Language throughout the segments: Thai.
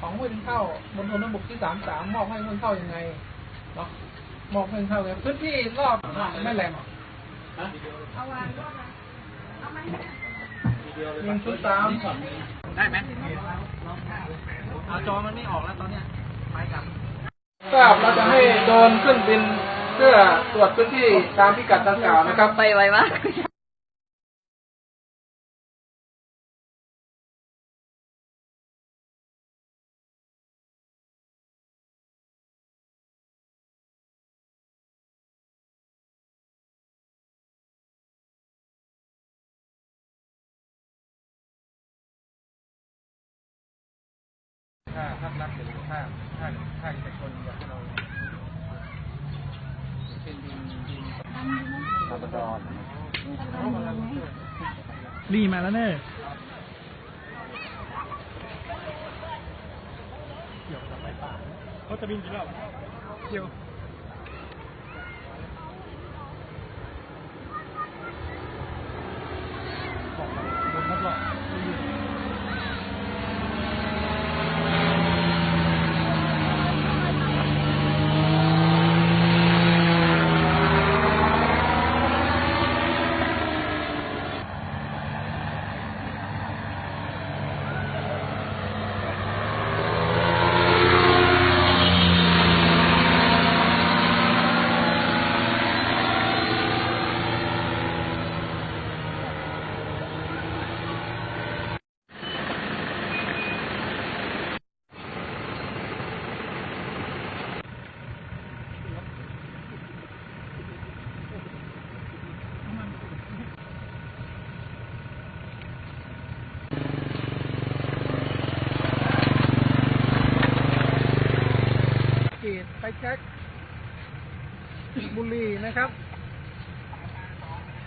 ของห้วยเป็นเข้ามณฑลทหารบกที่สามสามมอบให้ห้วยเข้ายังไงเนาะมอบให้ห้วยเข้าไงพื้นที่รอบแม่แหลมเอาวางรอบนะเอาไหมหนึ่งชุดสามได้ไหมเอาจอมันไม่ออกแล้วตอนเนี้ยไปกลับทราบเราจะให้โดรนขึ้นบินเพื่อตรวจพื้นที่ตามพิกัดดังกล่าวนะครับไปไวมาก ถ้าภาครัฐหรือภาคภาคภาคเอกชนอยากให้เราเป็นดินดินธรรมดอนรีมาแล้วเนี่ยเกี่ยวกับไฟป่าเขาจะบินกี่รอบเกี่ยวบอกมาบนนักหรอกไม่ยืน เกตไป แจ็คบุรีนะครับ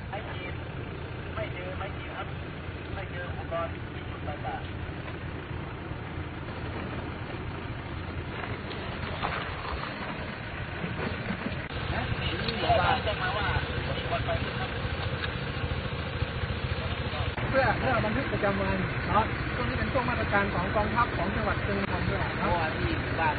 ไม่มีไม่เจอไม่เดินครับไม่เจออุปกรณ์ที่จุดต่างเพื่อเพื่อบันทึกประจำวันเนาะช่วงนี้เป็นช่วงมาตรการของกองทัพของจังหวัดเชียงใหม่ด้วยเนาะที่บ้าน